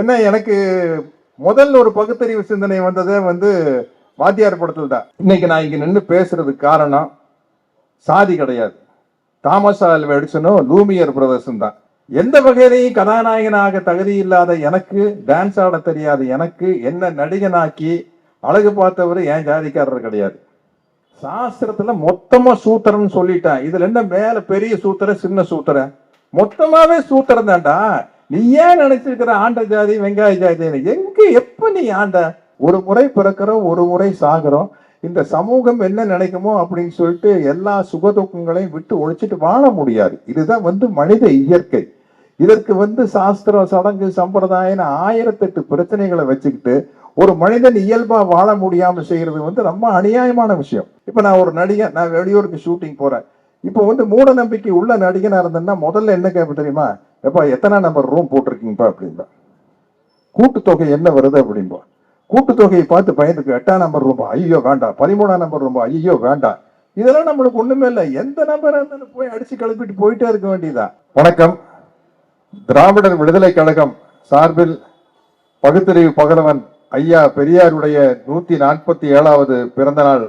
என்ன எனக்கு முதல்ல ஒரு பகுத்தறிவு சிந்தனை வந்ததே வந்து வாத்தியார் படத்தில் தான். இன்னைக்கு நான் இங்கே நின்று பேசுறதுக்கு காரணம் சாதி கிடையாது. தாமஸ் ஆல்வா எடிசனும் லூமியர் பிரதர்ஸும் தான். எந்த வகையிலையும் கதாநாயகனாக தகுதி இல்லாத எனக்கு டான்ஸ் ஆட தெரியாத எனக்கு என்ன நடிகனாக்கி அழகு பார்த்தவர் ஏன் ஜாதிக்காரர் கிடையாது. சாஸ்திரத்துல மொத்தமா சூத்திரம்னு சொல்லிட்டேன். இதுல என்ன மேல பெரிய சூத்திர சின்ன சூத்திர மொத்தமாவே சூத்திரம் தான்டா. நீ ஏன் நினைச்சிருக்கிற ஆண்ட ஜாதி வெங்காய ஜாதி எங்க எப்ப நீ ஆண்ட? ஒரு முறை பிறக்கிறோம் ஒரு முறை சாகிறோம். இந்த சமூகம் என்ன நினைக்குமோ அப்படின்னு சொல்லிட்டு எல்லா சுகதுக்கங்களையும் விட்டு ஒழிச்சிட்டு வாழ முடியாது. இதுதான் வந்து மனித இயற்கை. இதற்கு வந்து சாஸ்திரம் சடங்கு சம்பிரதாயம் ஆயிரத்தெட்டு பிரச்சனைகளை வச்சுக்கிட்டு ஒரு மனிதன் இயல்பா வாழ முடியாம செய்யறது வந்து ரொம்ப அநியாயமான விஷயம். இப்ப நான் ஒரு நடிகன் நான் வெளியூருக்கு ஷூட்டிங் போறேன். இப்போ வந்து மூட நம்பிக்கை உள்ள நடிகனா இருந்தேன்னா முதல்ல என்ன கேட்ப தெரியுமா? எப்பா எத்தனை நம்பர் ரூம் போட்டிருக்கீங்கப்பா அப்படின்பா. கூட்டுத்தொகை என்ன வருது அப்படின்பா. கூட்டுத்தொகையை பார்த்து பயந்துக்கு எட்டாம் நம்பர் ரூபா ஐயோ வேண்டாம் பதிமூணாம் நம்பர் ரூபா ஐயோ வேண்டாம் இதெல்லாம் நம்மளுக்கு ஒண்ணுமே இல்லை. எந்த நம்பராக இருந்தாலும் போய் அடிச்சு கிளப்பிட்டு போயிட்டே இருக்க வேண்டியதா வணக்கம். திராவிடர் விடுதலை கழகம் சார்பில் பகுத்தறிவு பகலவன் ஐயா பெரியாருடைய நூத்தி நாற்பத்தி ஏழாவது பிறந்த நாள்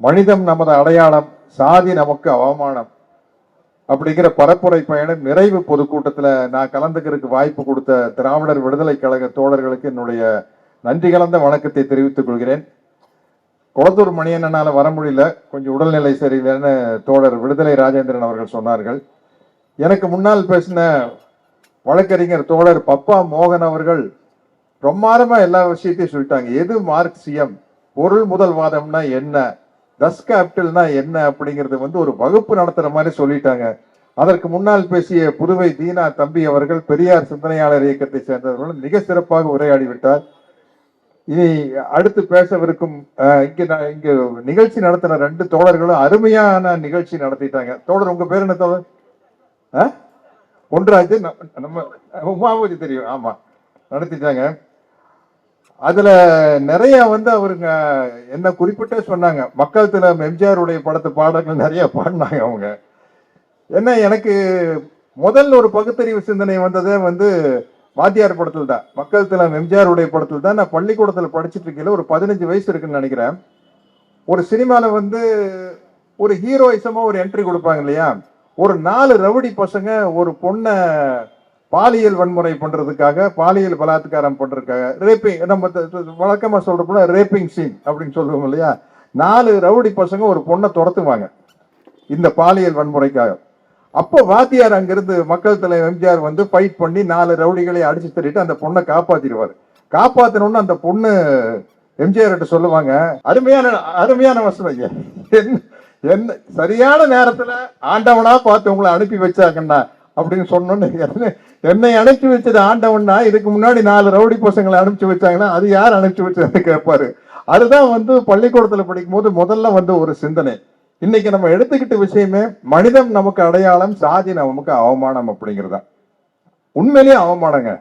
மனிதம் நமது அடையாளம் சாதி நமக்கு அவமானம். அப்படிங்கிற பரப்புரை பயணம் நிறைவு பொதுக்கூட்டத்தில் நான் கலந்துக்கிறதுக்கு வாய்ப்பு கொடுத்த திராவிடர் விடுதலை கழக தோழர்களுக்கு என்னுடைய நன்றி கலந்த வணக்கத்தை தெரிவித்துக் கொள்கிறேன். குளத்தூர் மணியண்ணனால் வர முடியல. கொஞ்சம் உடல்நிலை சரியில்லைன்னு தோழர் விடுதலை ராஜேந்திரன் அவர்கள் சொன்னார்கள். எனக்கு முன்னால் பேசின வழக்கறிஞர் தோழர் பப்பா மோகன் அவர்கள் பிரமாதமா எல்லா விஷயத்தையும் சொல்லிட்டாங்க. எது மார்க்சியம்? பொருள் முதல்வாதம்னா என்ன? டஸ் கேபிட்டல்னா என்ன அப்படிங்கிறது வந்து ஒரு வகுப்பு நடத்துற மாதிரி சொல்லிட்டாங்க. அதற்கு முன்னால் பேசிய புதுவை தீனா தம்பி அவர்கள் பெரியார் சிந்தனையாளர் இயக்கத்தை சேர்ந்தவர்களும் மிக சிறப்பாக உரையாடி விட்டார். இனி அடுத்து பேசவிருக்கும் இங்கே இங்க நான் இங்க நிகழ்ச்சி நடத்தின ரெண்டு தோழர்களும் அருமையான நிகழ்ச்சி நடத்திட்டாங்க. தோழர் உங்க பேர் என்ன தோழர்? ஆ? ஒன்றாச்சு நம்ம- நம்ம உமாபதி தெரியும். ஆமா. நடத்திட்டாங்க. அதுல நிறைய வந்து அவருங்க என்ன குறிப்பிட்டே சொன்னாங்க. மக்கள் தினம் எம்ஜிஆருடைய படத்து பாடல்கள் நிறைய பாடினாங்க அவங்க. என்ன எனக்கு முதல்ல ஒரு பகுத்தறிவு சிந்தனை வந்ததே வந்து வாத்தியார் படத்தில் தான். மக்கள் தினம் எம்ஜிஆருடைய படத்தில் தான். நான் பள்ளிக்கூடத்தில் படிச்சுட்டு இருக்கையில ஒரு பதினஞ்சு வயசு இருக்குன்னு நினைக்கிறேன். ஒரு சினிமாவில் வந்து ஒரு ஹீரோயிசமாக ஒரு என்ட்ரி கொடுப்பாங்க இல்லையா? ஒரு நாலு ரவுடி பசங்க ஒரு பொண்ணை பாலியல் வன்முறை பண்றதுக்காக பாலியல் பலாத்காரம் பண்றதுக்காக ரேப்பிங் நம்ம வழக்கமா சொல்ற ரேப்பிங் சீன் அப்படின்னு சொல்லுவோம் இல்லையா? நாலு ரவுடி பசங்க ஒரு பொண்ணை துரத்துவாங்க இந்த பாலியல் வன்முறைக்காக. அப்போ வாத்தியார் அங்கிருந்து மக்கள் தலைவர் எம்ஜிஆர் வந்து ஃபைட் பண்ணி நாலு ரவுடிகளை அடிச்சு தள்ளிட்டு அந்த பொண்ணை காப்பாத்திடுவார். காப்பாத்தினோன்னு அந்த பொண்ணு எம்ஜிஆர் சொல்லுவாங்க அருமையான அருமையான வசனம் என்ன என்ன சரியான நேரத்துல ஆண்டவனா பார்த்து உங்களை அனுப்பி வச்சாங்கண்ணா அப்படின்னு சொன்னோன்னு என்னை அனுப்பிச்சு வச்சது ஆண்டவன்னா இதுக்கு முன்னாடி நாலு ரவுடி பசங்களை அனுப்பிச்சு வச்சாங்கன்னா அது யார் அனுப்பிச்சு வச்சதுன்னு கேட்பாரு. அதுதான் வந்து பள்ளிக்கூடத்துல படிக்கும் போது முதல்ல வந்து ஒரு சிந்தனை. இன்னைக்கு நம்ம எடுத்துக்கிட்ட விஷயமே மனிதம் நமக்கு அடையாளம் சாதி நமக்கு அவமானம் அப்படிங்கிறதா. உண்மையிலேயே அவமானங்க.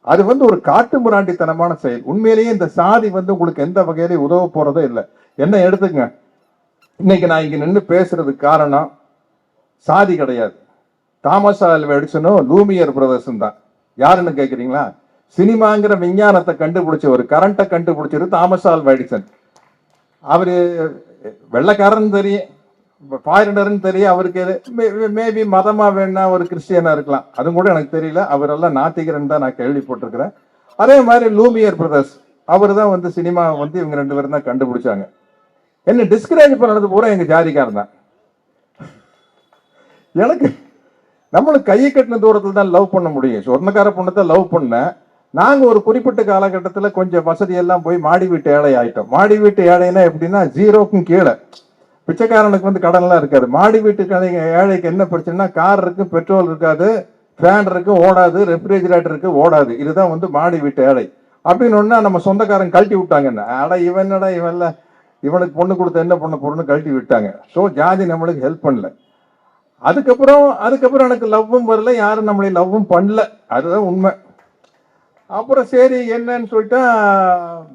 அது வந்து ஒரு காட்டு முராண்டித்தனமான செயல். உண்மையிலேயே இந்த சாதி வந்து உங்களுக்கு எந்த வகையிலையும் உதவ போறதே இல்லை. என்ன எடுத்துங்க இன்னைக்கு நான் இங்க நின்று பேசுறதுக்கு காரணம் சாதி கிடையாது. தாமஸ் ஆல்வா எடிசனும் லூமியர் பிரதர்ஸும் தான். யாருன்னு கேட்குறீங்களா சினிமாங்கிற விஞ்ஞானத்தை கண்டுபிடிச்ச ஒரு கரண்ட்டை கண்டுபிடிச்சது தாமஸ் ஆல்வா எடிசன் அவர் வெள்ளக்காரன் தெரியும் ஃபாரினர்னு தெரியும் அவருக்கு மேபி மதமாக வேணா ஒரு கிறிஸ்டியனாக இருக்கலாம். அதுவும் கூட எனக்கு தெரியல. அவரெல்லாம் நாத்திகரன் தான் நான் கேள்விப்பட்டிருக்கிறேன். அதே மாதிரி லூமியர் பிரதர்ஸ் அவர் தான் வந்து சினிமா வந்து இவங்க ரெண்டு பேரும் தான் கண்டுபிடிச்சாங்க. என்ன டிஸ்கரேஜ் பண்ணது பூரா எங்கள் ஜாதிக்காரன் தான். எனக்கு நம்மளுக்கு கையை கட்டின தூரத்தில் தான் லவ் பண்ண முடியும். சொர்ணக்கார பொண்ணை தான் லவ் பண்ணேன் நாங்கள் ஒரு குறிப்பிட்ட காலகட்டத்தில் கொஞ்சம் வசதியெல்லாம் போய் மாடி வீட்டு ஏழை ஆகிட்டோம் மாடி வீட்டு ஏழைன்னா எப்படின்னா ஜீரோக்கும் கீழே. பிச்சைக்காரனுக்கு வந்து கடன்லாம் இருக்காது. மாடி வீட்டு கடை ஏழைக்கு என்ன பிரச்சனைனா கார் இருக்கு பெட்ரோல் இருக்காது ஃபேன் இருக்கு ஓடாது ரெஃப்ரிஜிரேட்டர் இருக்கு ஓடாது. இதுதான் வந்து மாடி வீட்டு ஏழை. அப்படின்னு ஒன்னா நம்ம சொந்தக்காரன் கழட்டி விட்டாங்க என்ன? அட இவனடா இவன்ல இவனுக்கு பொண்ணு கொடுத்த என்ன பண்ண போறோம்னு கழட்டி விட்டாங்க. ஸோ ஜாதி நம்மளுக்கு ஹெல்ப் பண்ணல. அதுக்கப்புறம் அதுக்கப்புறம் எனக்கு லவ்வும் வரல யாரும் நம்மளை லவ்வும் பண்ணல. அதுதான் உண்மை. அப்புறம் சரி என்னன்னு சொல்லிட்டா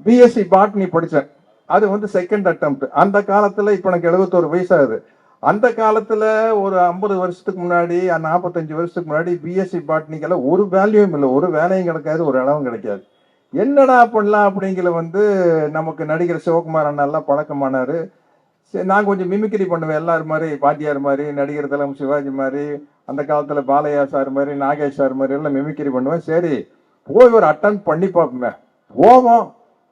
பிஎஸ்சி பாட்னி படித்தேன் அது வந்து செகண்ட் அட்டம்ப்ட் அந்த காலத்தில் இப்போ எனக்கு எழுபத்தோரு வயசாகுது. அந்த காலத்தில் ஒரு ஐம்பது வருஷத்துக்கு முன்னாடி நாற்பத்தஞ்சு வருஷத்துக்கு முன்னாடி பிஎஸ்சி பாட்னிக்கெல்லாம் ஒரு வேல்யூவும் இல்லை. ஒரு வேலையும் கிடைக்காது ஒரு இடமும் கிடைக்காது. என்னடா பண்ணலாம் அப்படிங்கிற வந்து நமக்கு நடிகர் சிவகுமார் அண்ணெல்லாம் பழக்கமானாரு. சரி நான் கொஞ்சம் மிமிக்ரி பண்ணுவேன். எல்லாரும் மாதிரி பாட்டியார் மாதிரி நடிகர் தலம் சிவாஜி மாதிரி அந்த காலத்தில் பாலையா சார் மாதிரி நாகேஷ் சார் மாதிரி எல்லாம் மிமிக்ரி பண்ணுவேன். சரி போய் ஒரு அட்டன் பண்ணி பார்ப்போமே. போவோம்.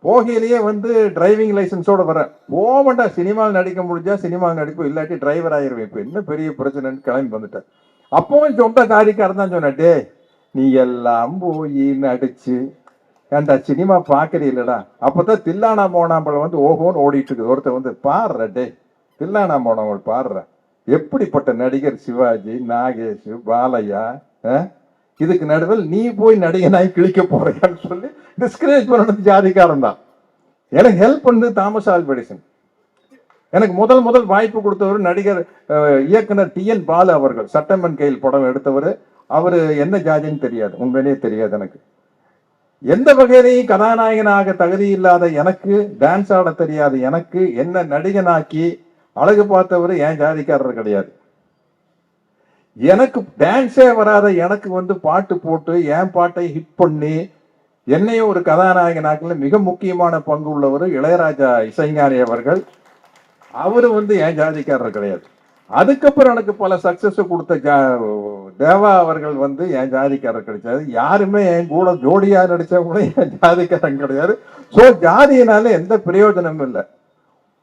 போகையிலேயே வந்து டிரைவிங் லைசன்ஸோடு வரேன். போவேண்டா சினிமாவில் நடிக்க முடிஞ்சா சினிமாவில் நடிப்போம். இல்லாட்டி டிரைவர் ஆயிருவேன். இப்போ என்ன பெரிய பிரச்சனைன்னு கிளம்பி வந்துட்டேன். அப்பவும் சொந்த காரிக்காரன் தான் சொன்னேன் டே நீ எல்லாம் போய் நடிச்சு ஏன்டா சினிமா பார்க்கறீங்களடா அப்பதான் தில்லானா மோனாம்பல் வந்து ஓஹோன்னு ஓடிட்டு இருக்குது ஒருத்தர் வந்து பாடுற டே தில்லானா மோனாம்பல் பாடுற. எப்படிப்பட்ட நடிகர் சிவாஜி நாகேஷ் பாலையா இதுக்கு நடுவில் நீ போய் நடிகனாய் கிழிக்க போறியான்னு சொல்லி டிஸ்கரேஜ் பண்ணது ஜாதிக்காரன் தான். எனக்கு ஹெல்ப் பண்ணது தாமஸ் ஆல்பெடிசன். எனக்கு முதல் முதல் வாய்ப்பு கொடுத்தவர் நடிகர் இயக்குனர் டி என் பாலு அவர்கள். சட்டமன் கையில் படம் எடுத்தவர். அவர் என்ன ஜாதின்னு தெரியாது. உண்மையிலேயே தெரியாது எனக்கு. எந்த வகையிலையும் கதாநாயகனாக தகுதி இல்லாத எனக்கு டான்ஸ் ஆட தெரியாத எனக்கு என்ன நடிகனாக்கி அழகு பார்த்தவர் என் ஜாதிக்காரர் கிடையாது. எனக்கு டான்ஸே வராத எனக்கு வந்து பாட்டு போட்டு என் பாட்டை ஹிட் பண்ணி என்னையும் ஒரு கதாநாயகனாக்கல மிக முக்கியமான பங்கு உள்ளவர் இளையராஜா இசைஞானி அவர்கள். அவரு வந்து என் ஜாதிக்காரர் கிடையாது. அதுக்கப்புறம் எனக்கு பல சக்சஸை கொடுத்த ஜா தேவா அவர்கள் வந்து என் ஜாதிக்காரர் கிடைச்சாரு. யாருமே என் கூட ஜோடியாக நடிச்சவங்க கூட என் ஜாதிக்காரன் கிடையாது. ஸோ ஜாதியினால எந்த பிரயோஜனமும் இல்லை.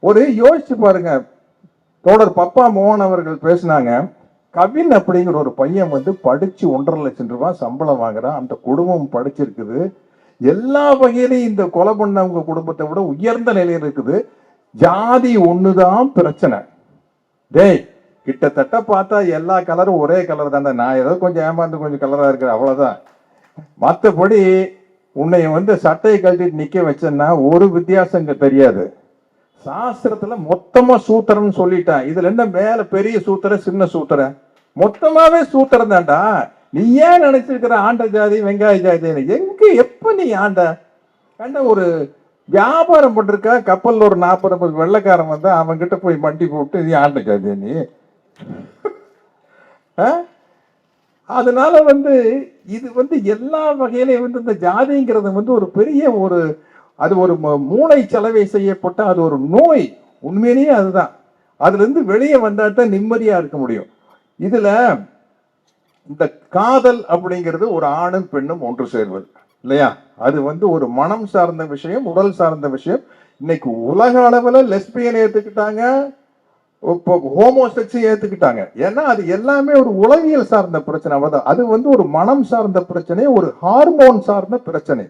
ஒரு யோசிச்சு பாருங்க. தோடர் பப்பா மோகன் அவர்கள் பேசினாங்க கவின் அப்படிங்கிற ஒரு பையன் வந்து படிச்சு ஒன்றரை லட்சம் ரூபாய் சம்பளம் வாங்குறான். அந்த குடும்பம் படிச்சிருக்குது. எல்லா வகையிலையும் இந்த கொலை பண்ணவங்க குடும்பத்தை விட உயர்ந்த நிலையில் இருக்குது. ஜாதி ஒன்று தான் பிரச்சனை. டேய் கிட்டத்தட்ட பார்த்தா எல்லா கலரும் ஒரே கலர் தானே நான் ஏதோ கொஞ்சம் ஏமாந்து கொஞ்சம் கலராக இருக்கிறேன். அவ்வளோதான் மற்றபடி உன்னை வந்து சட்டையை கழட்டிட்டு நிற்க வச்சேன்னா ஒரு வித்தியாசம் இங்கே தெரியாது. சாஸ்திரத்துல மொத்தமா சூத்திரம்னு சொல்லிட்டான். இதுல என்ன மேல பெரிய சூத்திர சின்ன சூத்திர? மொத்தமாவே சூத்திரம் தான்டா. நீ ஏன் நினைச்சிருக்கிற? ஆண்ட ஜாதி வெங்காய ஜாதி எங்க எப்ப நீ ஆண்ட? கண்ட ஒரு வியாபாரம் பண்ணிருக்கா கப்பல்ல ஒரு நாற்பது ஐம்பது வெள்ளைக்காரன் வந்து அவன்கிட்ட போய் மண்டி போட்டு நீ ஆண்ட ஜாதி நீ? அதனால வந்து இது வந்து எல்லா வகையிலையும் வந்து இந்த ஜாதிங்கிறது வந்து ஒரு பெரிய ஒரு அது ஒரு மூளை செலவை செய்யப்பட்ட அது ஒரு நோய். உண்மையிலேயே அதுதான். அதுலேருந்து வெளியே வந்தால் தான் நிம்மதியாக இருக்க முடியும். இதில் இந்த காதல் அப்படிங்கிறது ஒரு ஆணும் பெண்ணும் ஒன்று சேர்வது இல்லையா? அது வந்து ஒரு மனம் சார்ந்த விஷயம் உடல் சார்ந்த விஷயம். இன்னைக்கு உலக அளவில் லெஸ்பியன் ஏற்றுக்கிட்டாங்க இப்போ ஹோமோசெக்ஸை ஏத்துக்கிட்டாங்க. ஏன்னா அது எல்லாமே ஒரு உளவியல் சார்ந்த பிரச்சனை. அவ்வளோதான் அது வந்து ஒரு மனம் சார்ந்த பிரச்சனை ஒரு ஹார்மோன் சார்ந்த பிரச்சனை.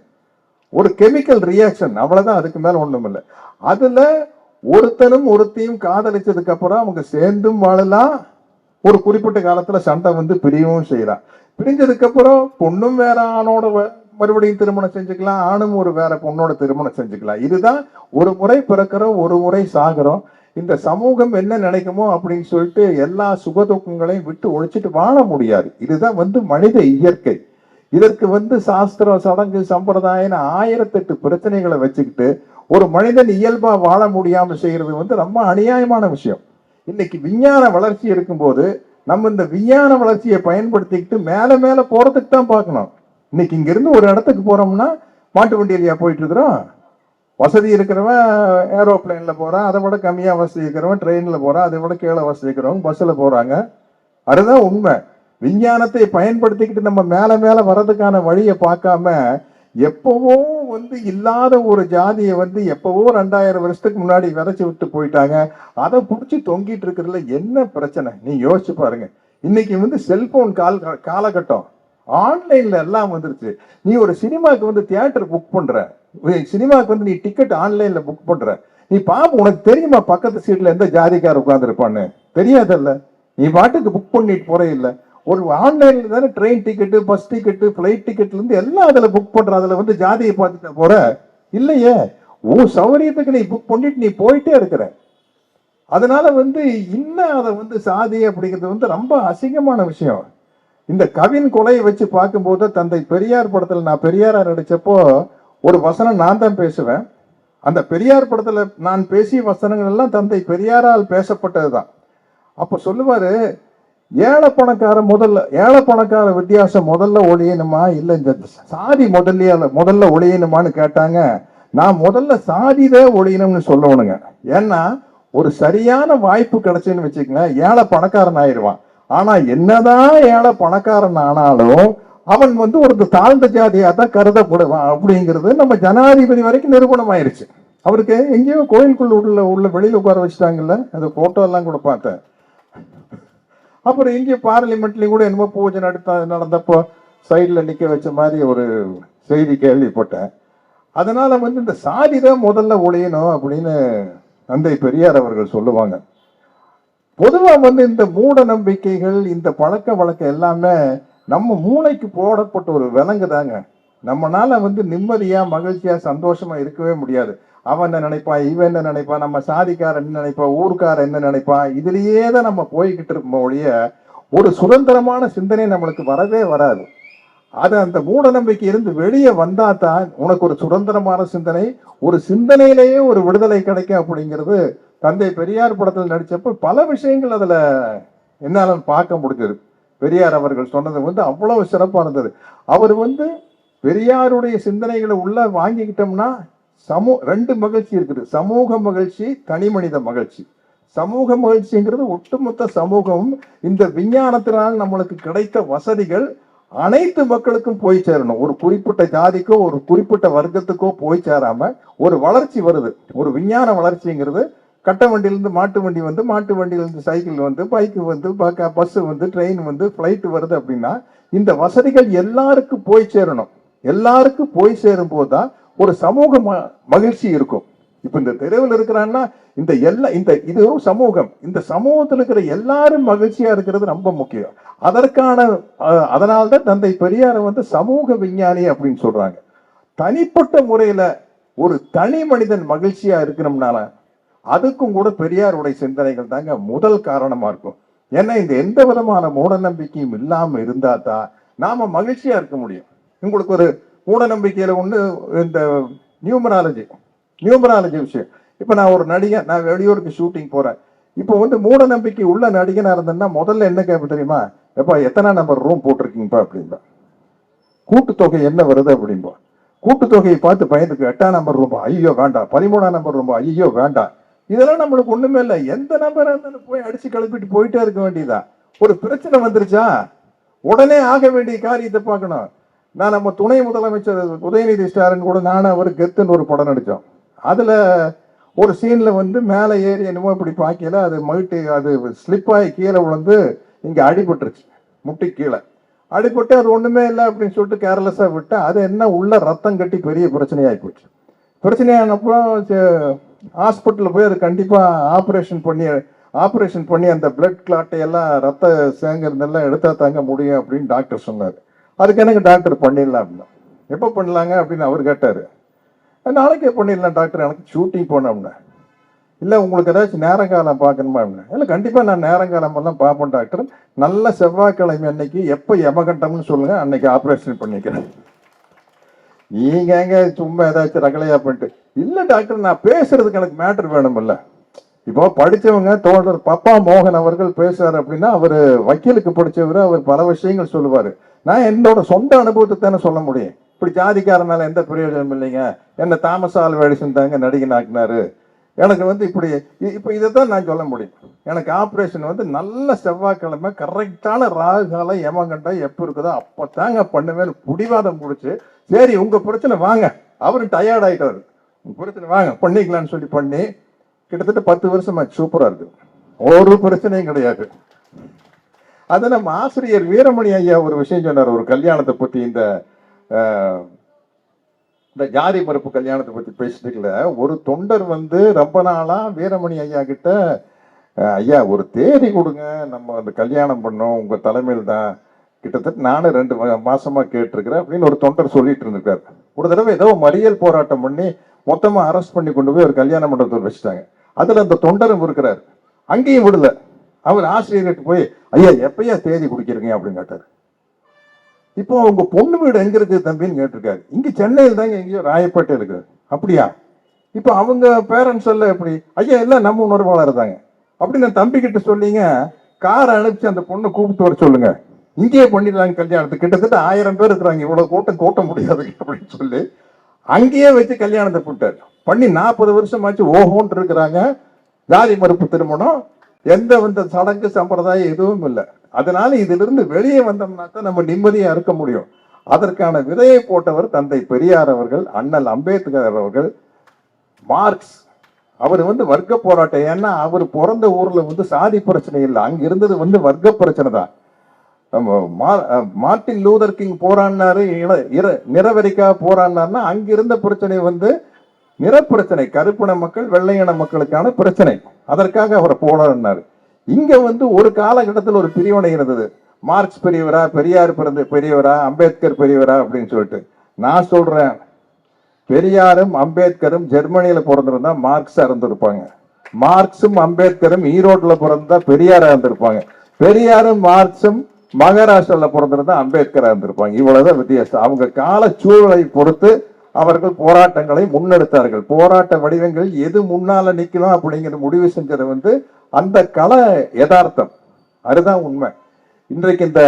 ஒரு கெமிக்கல் ரியாக்ஷன் அவ்வளோதான் அதுக்கு மேலே ஒன்றும் இல்லை. அதில் ஒருத்தனும் ஒருத்தையும் காதலிச்சதுக்கு அப்புறம் அவங்க சேர்ந்தும் வாழலாம். ஒரு குறிப்பிட்ட காலத்தில் சண்டை வந்து பிரியவும் செய்யலாம். பிரிஞ்சதுக்கு அப்புறம் பொண்ணும் வேற ஆணோட மறுபடியும் திருமணம் செஞ்சுக்கலாம். ஆணும் ஒரு வேற பொண்ணோட திருமணம் செஞ்சுக்கலாம். இதுதான் ஒரு முறை பிறக்கிறோம் ஒரு முறை சாகிறோம். இந்த சமூகம் என்ன நினைக்குமோ அப்படின்னு சொல்லிட்டு எல்லா சுகதுக்கங்களையும் விட்டு ஒழிச்சிட்டு வாழ முடியாது. இதுதான் வந்து மனித இயற்கை. இதற்கு வந்து சாஸ்திரம் சடங்கு சம்பிரதாயம் ஆயிரத்தெட்டு பிரச்சனைகளை வச்சுக்கிட்டு ஒரு மனிதன் இயல்பா வாழ முடியாம செய்யறது வந்து ரொம்ப அநியாயமான விஷயம். இன்னைக்கு விஞ்ஞான வளர்ச்சி இருக்கும்போது நம்ம இந்த விஞ்ஞான வளர்ச்சியை பயன்படுத்திக்கிட்டு மேல மேல போறதுக்கு தான் பார்க்கணும். இன்னைக்கு இங்க இருந்து ஒரு இடத்துக்கு போறோம்னா மாட்டு வண்டியிலையா போயிட்டு இருக்கிறோம்? வசதி இருக்கிறவன் ஏரோப்ளைனில் போகிறான் அதை விட கம்மியாக வசதி இருக்கிறவன் ட்ரெயினில் போகிறான் அதை விட கீழே வசதி இருக்கிறவங்க பஸ்ஸில் போகிறாங்க அதுதான் உண்மை. விஞ்ஞானத்தை பயன்படுத்திக்கிட்டு நம்ம மேலே மேலே வர்றதுக்கான வழியை பார்க்காம எப்பவோ வந்து இல்லாத ஒரு ஜாதியை வந்து எப்பவோ ரெண்டாயிரம் வருஷத்துக்கு முன்னாடி விதைச்சி விட்டு போயிட்டாங்க. அதை பிடிச்சி தொங்கிட்டு இருக்கிறதுல என்ன பிரச்சனை? நீ யோசிச்சு பாருங்க. இன்னைக்கு வந்து செல்போன் கால் காலகட்டம். ஆன்லைன்ல எல்லாம் வந்துருச்சு. நீ ஒரு சினிமாக்கு வந்து தியேட்டர் புக் பண்ற. சினிமாவுக்கு சினிமாக்கு வந்து நீ டிக்கெட் ஆன்லைன்ல புக் பண்ற. நீ பாப்ப உனக்கு தெரியுமா பக்கத்து சீட்ல எந்த ஜாதிக்கார் உட்காந்துருப்பான்னு தெரியாதல்ல. நீ பாட்டுக்கு புக் பண்ணிட்டு போறே இல்லை. ஒரு ஆன்லைன்ல தானே train ticket bus ticket flight டிக்கெட்ல இருந்து எல்லாம் அதில் புக் பண்ற அதில் வந்து ஜாதியை பார்த்துட்டு போற. இல்லையே. உன் சௌகரியத்துக்கு நீ புக் பண்ணிட்டு நீ போயிட்டே இருக்கிற. அதனால வந்து இன்னும் அதை வந்து சாதி அப்படிங்கிறது வந்து ரொம்ப அசிங்கமான விஷயம். இந்த கவின் கொலையை வச்சு பார்க்கும்போது தந்தை பெரியார் படத்தில் நான் பெரியாரா நடித்தப்போ ஒரு வசனம் நான் தான் பேசுவேன். அந்த பெரியார் படத்தில் நான் பேசிய வசனங்கள் எல்லாம் தந்தை பெரியாரால் பேசப்பட்டதுதான். அப்போ சொல்லுவார் ஏழை பணக்கார முதல்ல ஏழை பணக்கார வித்தியாசம் முதல்ல ஒழியணுமா? இல்லை இந்த சாதி முதல்ல முதல்ல ஒழியணுமான்னு கேட்டாங்க. நான் முதல்ல சாதிதே ஒழியணும்னு சொல்லணுங்க. ஏன்னா ஒரு சரியான வாய்ப்பு கிடைச்சுன்னு வச்சுக்கங்களேன் ஏழை பணக்காரன் ஆயிடுவான். ஆனா என்னதான் ஏழை பணக்காரன் ஆனாலும் அவன் வந்து ஒரு தாழ்ந்த ஜாதியாக தான் கருதப்படுவான். அப்படிங்கிறது நம்ம ஜனாதிபதி வரைக்கும் நிரூபணம் ஆயிடுச்சு அவருக்கு எங்கேயோ கோயிலுக்குள்ள உள்ள உள்ள வெளியில் உட்கார வச்சுட்டாங்கல்ல அந்த ஃபோட்டோ எல்லாம் கூட பார்த்தேன். அப்புறம் இங்கே பார்லிமெண்ட்லேயும் கூட என்னமோ பூஜை நடத்த நடந்தப்போ சைடில் நிற்க வச்ச மாதிரி ஒரு செய்தி கேள்விப்பட்டேன் அதனால் வந்து இந்த சாதி தான் முதல்ல ஒழியணும் அப்படின்னு தந்தை பெரியார் அவர்கள் சொல்லுவாங்க. பொதுவா வந்து இந்த மூட நம்பிக்கைகள் இந்த பழக்க வழக்கம் எல்லாமே நம்ம மூளைக்கு போடப்பட்ட ஒரு விலங்கு தாங்க. நம்மளால வந்து நிம்மதியா மகிழ்ச்சியா சந்தோஷமா இருக்கவே முடியாது. அவன் என்ன நினைப்பான் இவன் என்ன நினைப்பான் நம்ம சாதிக்காரன் என்ன நினைப்பான் ஊர்க்காரன் என்ன நினைப்பான் இதுலயே தான் நம்ம போய்கிட்டு இருப்போம் ஒழிய ஒரு சுதந்திரமான சிந்தனை நம்மளுக்கு வரவே வராது. அது அந்த மூட நம்பிக்கை இருந்து வெளியே வந்தா தான் உனக்கு ஒரு சுதந்திரமான சிந்தனை ஒரு சிந்தனையிலேயே ஒரு விடுதலை கிடைக்கும் அப்படிங்கிறது தந்தை பெரியார் படத்தில் நடித்தப்போ பல விஷயங்கள் அதில் என்னால் பார்க்க முடிஞ்சது. பெரியார் அவர்கள் சொன்னது வந்து அவ்வளவு சிறப்பாக இருந்தது அவர் வந்து பெரியாருடைய சிந்தனைகளை உள்ள வாங்கிக்கிட்டோம்னா சமூ ரெண்டு மகிழ்ச்சி இருக்குது. சமூக மகிழ்ச்சி தனி மனித மகிழ்ச்சி. சமூக மகிழ்ச்சிங்கிறது ஒட்டுமொத்த சமூகம் இந்த விஞ்ஞானத்தினால் நம்மளுக்கு கிடைத்த வசதிகள் அனைத்து மக்களுக்கும் போய் சேரணும். ஒரு குறிப்பிட்ட ஜாதிக்கோ ஒரு குறிப்பிட்ட வர்க்கத்துக்கோ போய் சேராம ஒரு வளர்ச்சி வருது. ஒரு விஞ்ஞான வளர்ச்சிங்கிறது கட்ட வண்டியிலிருந்து மாட்டு வண்டி வந்து மாட்டு வண்டியிலேருந்து சைக்கிள் வந்து பைக்கு வந்து பஸ் வந்து ட்ரெயின் வந்து ஃப்ளைட்டு வருது அப்படின்னா இந்த வசதிகள் எல்லாருக்கும் போய் சேரணும். எல்லாருக்கும் போய் சேரும் போதுதான் ஒரு சமூக மகிழ்ச்சி இருக்கும். இப்போ இந்த தெருவில் இருக்கிறான்னா இந்த எல்லா இந்த இது ஒரு சமூகம். இந்த சமூகத்தில் இருக்கிற எல்லாரும் மகிழ்ச்சியா இருக்கிறது ரொம்ப முக்கியம். அதற்கான அதனால்தான் தந்தை பெரியாரை வந்து சமூக விஞ்ஞானி அப்படின்னு சொல்றாங்க. தனிப்பட்ட முறையில ஒரு தனி மனிதன் மகிழ்ச்சியா இருக்கணும்னால அதுக்கும் கூட பெரியாருடைய சிந்தனைகள் தாங்க முதல் காரணமா இருக்கும். ஏன்னா இந்த எந்த விதமான மூட நம்பிக்கையும் இல்லாம இருந்தா தான் நாம மகிழ்ச்சியா இருக்க முடியும். உங்களுக்கு ஒரு மூட நம்பிக்கையில ஒண்ணு இந்த நியூமராலஜி நியூமராலஜி விஷயம். இப்ப நான் ஒரு நடிகன் நான் வெளியூருக்கு ஷூட்டிங் போறேன். இப்போ வந்து மூட நம்பிக்கை உள்ள நடிகனா இருந்தேன்னா முதல்ல என்ன கேட்ப தெரியுமா? எப்பா எத்தனை நம்பர் ரூம் போட்டிருக்கீங்கப்பா அப்படின்பா. கூட்டுத்தொகை என்ன வருது அப்படின்பா. கூட்டுத்தொகையை பார்த்து பயந்துக்கு எட்டாம் நம்பர் ரூபா ஐயோ வேண்டாம். பதிமூணாம் நம்பர் ரூபா ஐயோ வேண்டாம். இதெல்லாம் நம்மளுக்கு ஒண்ணுமே இல்லை. எந்த நபராக இருந்தாலும் போய் அடிச்சு கிளப்பிட்டு போயிட்டே இருக்க வேண்டியதா? ஒரு பிரச்சனை வந்துருச்சா? உடனே ஆக வேண்டிய காரியத்தை பார்க்கணும். நான் நம்ம துணை முதலமைச்சர் உதயநிதி ஸ்டாலின் கூட நானும் அவர் கெத்துன்னு ஒரு படம் நடித்தோம் அதில் ஒரு சீனில் வந்து மேலே ஏறி என்னமோ இப்படி பார்க்கல அது மகிழ்ச்சி அது ஸ்லிப்பாகி கீழே விழுந்து இங்கே அடிபட்டுருச்சு. முட்டி கீழே. அடிபட்டு அது ஒன்றுமே இல்லை அப்படின்னு சொல்லிட்டு கேர்லெஸ்ஸாக விட்டு அது என்ன உள்ள ரத்தம் கட்டி பெரிய பிரச்சனையாகி போச்சு. பிரச்சனையானப்போ ஹாஸ்பிட்டலில் போய் அது கண்டிப்பா ஆப்ரேஷன் பண்ணி ஆப்ரேஷன் பண்ணி அந்த பிளட் கிளாட்டை எல்லாம் ரத்த சேங்கிறதெல்லாம் எடுத்தால் தாங்க முடியும் அப்படின்னு டாக்டர் சொன்னார். அதுக்கு எனக்கு டாக்டர் பண்ணிடலாம் அப்படின்னா. எப்போ பண்ணலாங்க அப்படின்னு அவர் கேட்டார். நாளைக்கே பண்ணிடலாம் டாக்டர் எனக்கு ஷூட்டிங் போனோம்னா இல்லை உங்களுக்கு ஏதாச்சும் நேரங்காலம் பார்க்கணுமா அப்படின்னா? இல்லை கண்டிப்பாக நான் நேரங்காலம் எல்லாம் பார்ப்பேன் டாக்டர் நல்ல செவ்வாய்க்கிழமை அன்னைக்கு எப்போ எமகண்டம்னு சொல்லுங்கள் அன்னைக்கு ஆப்ரேஷன் பண்ணிக்கிறேன். நீங்க எங்க சும்மா ஏதாச்சும் ரகலையா பண்ணிட்டு இல்லை டாக்டர் நான் பேசுறதுக்கு எனக்கு மேட்டர் வேணும்ல இப்போ படித்தவங்க தோழர் பப்பா மோகன் அவர்கள் பேசுறாரு அப்படின்னா அவர் வக்கீலுக்கு படித்தவர் அவர் பல விஷயங்கள் சொல்லுவார். நான் என்னோட சொந்த அனுபவத்தை தானே சொல்ல முடியும். இப்படி ஜாதிக்காரனால எந்த பிரயோஜனம் இல்லைங்க. என்ன தாமஸ் ஆல்வேடிசன் தாங்க நடிகன் ஆக்குனாரு. எனக்கு வந்து இப்படி இப்போ இதை தான் நான் சொல்ல முடியும். எனக்கு ஆப்ரேஷன் வந்து நல்ல செவ்வாய்க்கிழமை கரெக்டான ராகு காலம் யமகண்டா எப்போ இருக்குதோ அப்போ தாங்க பண்ணுவேன்னு பிடிவாதம் பிடிச்சி சரி உங்கள் பிரச்சனை வாங்க. அவரு டயர்ட் ஆயிட்டாரு. பிரச்சனை வாங்க பண்ணிக்கலாம்னு சொல்லி பண்ணி கிட்டத்தட்ட பத்து வருஷமா சூப்பரா இருக்கு. ஒரு பிரச்சனையும் கிடையாது. அது நம்ம ஆசிரியர் வீரமணி ஐயா ஒரு விஷயம் சொன்னார் ஒரு கல்யாணத்தை பற்றி இந்த இந்த ஜாதி மறுப்பு கல்யாணத்தை பத்தி பேசிட்டுக்கல ஒரு தொண்டர் வந்து ரொம்ப நாளாக வீரமணி ஐயா கிட்ட ஐயா ஒரு தேதி கொடுங்க நம்ம அந்த கல்யாணம் பண்ணோம் உங்க தலைமையில் தான் கிட்டத்தட்ட நானும் ரெண்டு மா- மாசமா கேட்டிருக்கிறேன் அப்படின்னு ஒரு தொண்டர் சொல்லிட்டு இருந்திருக்காரு. ஒரு தடவை ஏதோ மறியல் போராட்டம் பண்ணி மொத்தமா அரெஸ்ட் பண்ணி கொண்டு போய் ஒரு கல்யாண மண்டபத்தில் வச்சுட்டாங்க. அதுல அந்த தொண்டரும் இருக்கிறார். அங்கேயும் விடல. அவர் ஆசிரியர்கிட்ட போய் ஐயா எப்பயா தேதி குடிக்கிறீங்க? அப்படின்னு கேட்டாரு. இப்போ உங்க பொண்ணு வீடு எங்க இருக்கு தம்பின்னு கேட்டிருக்காரு. இங்க சென்னையில் தாங்க எங்கேயோ ராயப்பேட்டை இருக்கு. அப்படியா? இப்போ அவங்க பேரண்ட்ஸ் எல்லாம் எப்படி? ஐயா எல்லாம் நம்ம உணர்வாளர் தாங்க. அப்படின்னு என் தம்பி கிட்ட சொல்லிங்க காரை அனுப்பிச்சு அந்த பொண்ணை கூப்பிட்டு வர சொல்லுங்க. இங்கேயே பண்ணிடலாங்க கல்யாணத்துக்கு கிட்டத்தட்ட ஆயிரம் பேர் இருக்கிறாங்க. இவ்வளவு கூட்டம் கூட்ட முடியாது அப்படின்னு சொல்லி அங்கேயே வச்சு கல்யாணத்தை போட்டார். பண்ணி நாற்பது வருஷமாச்சு ஓஹோன்ட்டு இருக்கிறாங்க. ஜாதி மறுப்பு திருமணம். எந்த வந்த சடங்கு சம்பிரதாயம் எதுவும் இல்லை. அதனால இதிலிருந்து வெளியே வந்தோம்னா தான் நம்ம நிம்மதியாக இருக்க முடியும். அதற்கான விதையை போட்டவர் தந்தை பெரியார் அவர்கள் அண்ணல் அம்பேத்கர் அவர்கள் மார்க்ஸ். அவர் வந்து வர்க்க போராட்டம். ஏன்னா அவர் பிறந்த ஊரில் வந்து சாதி பிரச்சனை இல்லை. அங்கே இருந்தது வந்து வர்க்க பிரச்சனை தான். மார்ட்டின் லூதர் கிங் போராடினாரு இன- போராடினார்னா அங்கிருந்த பிரச்சனை வந்து நிறப்பிரச்சனை கருப்பின மக்கள் வெள்ளையின மக்களுக்கான பிரச்சனை. அதற்காக அவர் போராடினார். இங்க வந்து ஒரு காலகட்டத்தில் ஒரு பிரிவினை இருந்தது. மார்க்ஸ் பெரியவரா பெரியார் பிறந்த பெரியவரா அம்பேத்கர் பெரியவரா அப்படின்னு சொல்லிட்டு. நான் சொல்றேன் பெரியாரும் அம்பேத்கரும் ஜெர்மனியில பிறந்திருந்தா மார்க்ஸா இருந்திருப்பாங்க. மார்க்ஸும் அம்பேத்கரும் ஈரோட்ல பிறந்தா பெரியாரா இருந்திருப்பாங்க. பெரியாரும் மார்க்ஸும் மகாராஷ்டிரால பிறந்திருந்தா அம்பேத்கரா இருந்திருப்பாங்க. இவ்வளவுதான் வித்தியாசம். அவங்க கால சூழலை பொறுத்து அவர்கள் போராட்டங்களை முன்னெடுத்தார்கள். போராட்ட வடிவங்கள் எது முன்னால நிக்கணும் அப்படிங்கிற முடிவு செஞ்சது வந்து அந்த கல யதார்த்தம். அதுதான் உண்மை. இன்றைக்கு இந்த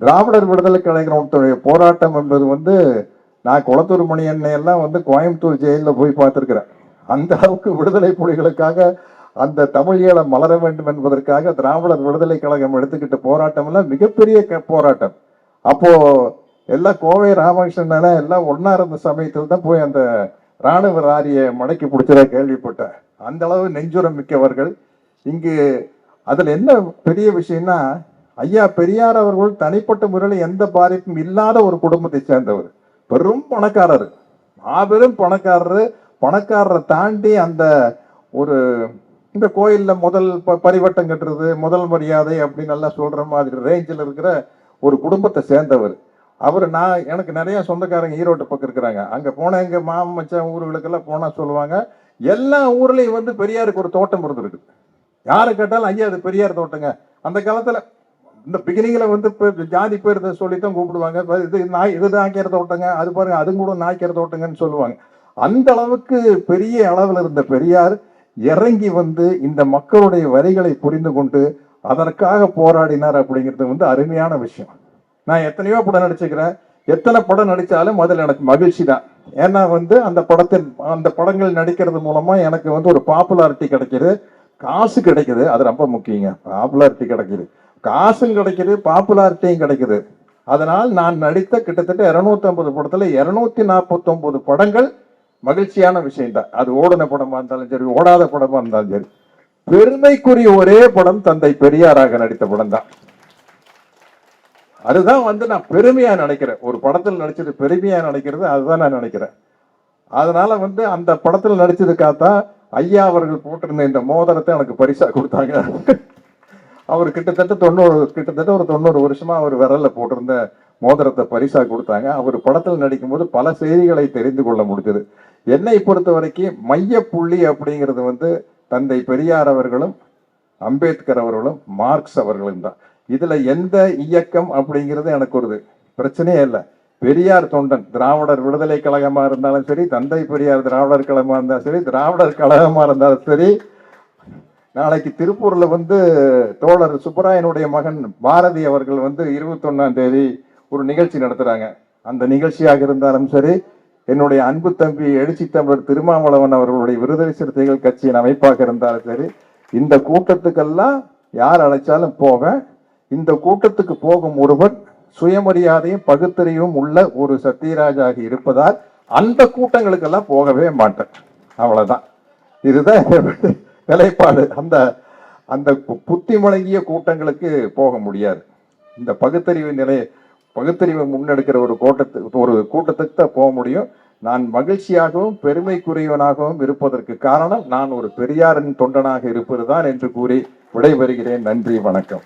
திராவிடர் விடுதலை கலைஞர்களுடைய போராட்டம் என்பது வந்து நான் குளத்தூர் மணி எண்ணெய் எல்லாம் வந்து கோயம்புத்தூர் ஜெயிலில் போய் பார்த்துருக்கிறேன். அந்த அளவுக்கு விடுதலை புலிகளுக்காக அந்த தமிழ் ஈழம் மலர வேண்டும் என்பதற்காக திராவிடர் விடுதலை கழகம் எடுத்துக்கிட்ட போராட்டம் எல்லாம் மிகப்பெரிய க- போராட்டம். அப்போ எல்லாம் கோவை ராமகிருஷ்ணன் எல்லாம் ஒன்னா இருந்த சமயத்தில் தான் போய் அந்த ராணுவ ராரியை மடக்கி பிடிச்சதா கேள்விப்பட்டேன். அந்த அளவு நெஞ்சுரம் மிக்கவர்கள். இங்கு அதில் என்ன பெரிய விஷயம்னா ஐயா பெரியார் அவர்கள் தனிப்பட்ட முறையில் எந்த பாதிப்பும் இல்லாத ஒரு குடும்பத்தை சேர்ந்தவர். பெரும் பணக்காரர். மாபெரும் பணக்காரர். பணக்காரரை தாண்டி அந்த ஒரு இந்த கோயிலில் முதல் ப- பரிவட்டம் கட்டுறது முதல் மரியாதை அப்படின்னு எல்லாம் சொல்கிற மாதிரி ரேஞ்சில் இருக்கிற ஒரு குடும்பத்தை சேர்ந்தவர். அவர் நான் எனக்கு நிறையா சொந்தக்காரங்க ஈரோட்டு பக்கம் இருக்கிறாங்க. அங்கே போன எங்கள் மாமன் மச்சான் ஊர்களுக்கெல்லாம் போனால் சொல்லுவாங்க. எல்லா ஊர்லேயும் வந்து பெரியாருக்கு ஒரு தோட்டம் இருந்திருக்கு. யாரை கேட்டாலும் ஐயா அது பெரியார் தோட்டங்க. அந்த காலத்தில் இந்த பிகினிங்கில் வந்து இப்போ ஜாதி பேர் சொல்லித்தான் கூப்பிடுவாங்க. இது நாய் இது நாய்க்கிற தோட்டங்க அது பாருங்க அது கூட நாய்க்கிற தோட்டங்கன்னு சொல்லுவாங்க. அந்த அளவுக்கு பெரிய அளவில் இருந்த பெரியார் இறங்கி வந்து இந்த மக்களுடைய வரிகளை புரிந்து கொண்டு அதற்காக போராடினார் அப்படிங்கிறது வந்து அருமையான விஷயம். நான் எத்தனையோ படம் நடிச்சுக்கிறேன். எத்தனை படம் நடித்தாலும் அதில் எனக்கு மகிழ்ச்சி தான். ஏன்னா வந்து அந்த படத்தின் அந்த படங்கள் நடிக்கிறது மூலமாக எனக்கு வந்து ஒரு பாப்புலாரிட்டி கிடைக்கிது. காசு கிடைக்குது. அது ரொம்ப முக்கியங்க. பாப்புலாரிட்டி கிடைக்குது. காசும் கிடைக்குது பாப்புலாரிட்டியும் கிடைக்குது. அதனால் நான் நடித்த கிட்டத்தட்ட 250 ஐம்பது இரநூத்தி இருநூத்தி படங்கள் மகிழ்ச்சியான விஷயம்தான் அது ஓடின படமா இருந்தாலும் சரி ஓடாத படமா இருந்தாலும் சரி. பெருமைக்குரிய ஒரே படம் தந்தை பெரியாராக நடித்த படம் தான். அதுதான் வந்து நான் பெருமையா நினைக்கிறேன். ஒரு படத்தில் நடிச்சது பெருமையா நினைக்கிறது அதுதான் நான் நினைக்கிறேன். அதனால வந்து அந்த படத்தில் நடிச்சதுக்காகத்தான் ஐயா அவர்கள் போட்டிருந்த இந்த மோதிரத்தை எனக்கு பரிசா கொடுத்தாங்க. அவர் கிட்டத்தட்ட தொண்ணூறு கிட்டத்தட்ட ஒரு தொண்ணூறு வருஷமா அவர் விரல்ல போட்டிருந்த மோதிரத்தை பரிசா கொடுத்தாங்க. அவர் படத்தில் நடிக்கும்போது பல செய்திகளை தெரிந்து கொள்ள முடிஞ்சது. என்னை பொறுத்த வரைக்கும் மைய புள்ளி அப்படிங்கிறது வந்து தந்தை பெரியார் அவர்களும் அம்பேத்கர் அவர்களும் மார்க்ஸ் அவர்களும் தான். இதுல எந்த இயக்கம் அப்படிங்கிறது எனக்கு ஒரு பிரச்சனையே இல்லை. பெரியார் தொண்டன் திராவிடர் விடுதலை கழகமா இருந்தாலும் சரி தந்தை பெரியார் திராவிடர் கழகமா இருந்தாலும் சரி திராவிடர் கழகமா இருந்தாலும் சரி நாளைக்கு திருப்பூர்ல வந்து தோழர் சுப்பராயனுடைய மகன் பாரதி அவர்கள் வந்து இருபத்தொன்னாம் தேதி ஒரு நிகழ்ச்சி நடத்துறாங்க. அந்த நிகழ்ச்சியாக இருந்தாலும் சரி என்னுடைய அன்பு தம்பி எழுச்சி தமிழர் திருமாவளவன் அவர்களுடைய விடுதலை சிறுத்தைகள் கட்சியின் அமைப்பாக இருந்தாலும் சரி இந்த கூட்டத்துக்கெல்லாம் யார் அழைச்சாலும் போக இந்த கூட்டத்துக்கு போகும் ஒருவன் சுயமரியாதையும் பகுத்தறிவும் உள்ள ஒரு சத்யராஜாக இருப்பதால் அந்த கூட்டங்களுக்கெல்லாம் போகவே மாட்டேன். அவ்வளவுதான். இதுதான் நிலைப்பாடு. அந்த அந்த புத்தி முழங்கிய கூட்டங்களுக்கு போக முடியாது. இந்த பகுத்தறிவு நிலையை பகுத்தறிவை முன்னெடுக்கிற ஒரு கூட்டத்துக்கு ஒரு கூட்டத்துக்கு தான் போக முடியும். நான் மகிழ்ச்சியாகவும் பெருமைக்குரியவனாகவும் இருப்பதற்கு காரணம் நான் ஒரு பெரியாரின் தொண்டனாக இருப்பதுதான் என்று கூறி விடைபெறுகிறேன். நன்றி வணக்கம்.